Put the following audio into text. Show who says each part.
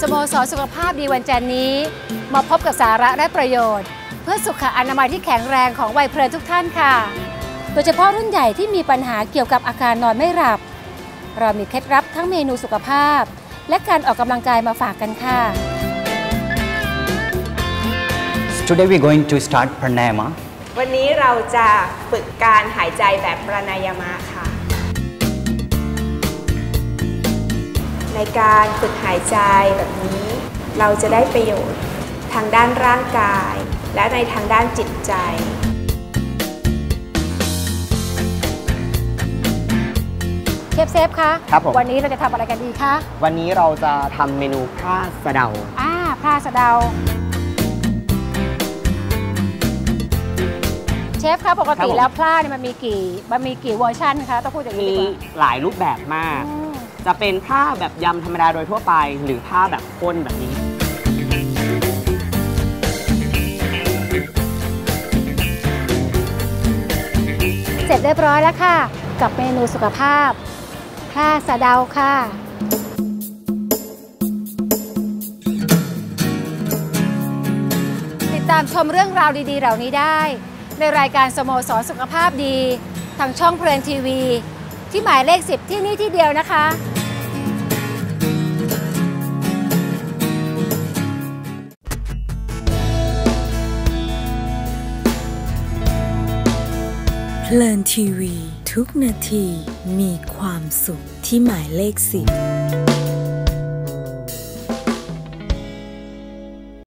Speaker 1: สโมสรสุขภาพดีวันจันทร์นี้ มาพบกับสาระและประโยชน์ เพื่อสุขอนามัยที่แข็งแรงของวัยเพลินทุกท่านค่ะ โดยเฉพาะรุ่นใหญ่ที่มีปัญหาเกี่ยวกับอาการนอนไม่หลับ เรามีเคล็ดลับทั้งเมนูสุขภาพ และการออกกำลังกายมาฝากกันค่ะ
Speaker 2: Today we're going to start pranayama.
Speaker 3: วันนี้เราจะฝึกการหายใจแบบปรานายามะ ในการฝึกหายใจแบบนี้ เราจะได้ประโยชน์ทางด้านร่างกาย และในทางด้านจิตใจ
Speaker 1: เชฟเซฟคะ
Speaker 4: ครับผม
Speaker 1: วันนี้เราจะทำอะไรกันดีคะ
Speaker 4: วันนี้เราจะทำเมนูพร่าสะเดา
Speaker 1: อ่าพลาสะเดา เชฟคะปก
Speaker 4: ครับ
Speaker 1: ติ
Speaker 4: ผม
Speaker 1: แล้วพลาเนี่ยมันมีกี่มันมีกี่เวอร์ชันคะต้องพูดอย่างนี้
Speaker 4: มี
Speaker 1: ดีกว่า
Speaker 4: หลายรูปแบบมาก
Speaker 1: อืม
Speaker 4: จะเป็นผ้าแบบยำธรรมดาโดยทั่วไป หรือผ้าแบบข้นแบบนี้
Speaker 1: เสร็จเรียบร้อยแล้วค่ะ กับเมนูสุขภาพพลาสะเดาค่ะติดตามชมเรื่องราวดีๆ เหล่านี้ได้ ในรายการสโมสรสุขภาพดี ทางช่องเพลินทีวี ที่หมายเลข 10 ที่นี่ที่เดียวนะคะ
Speaker 5: เพลินทีวี ทุกนาทีมีความสุขที่หมายเลขสิบ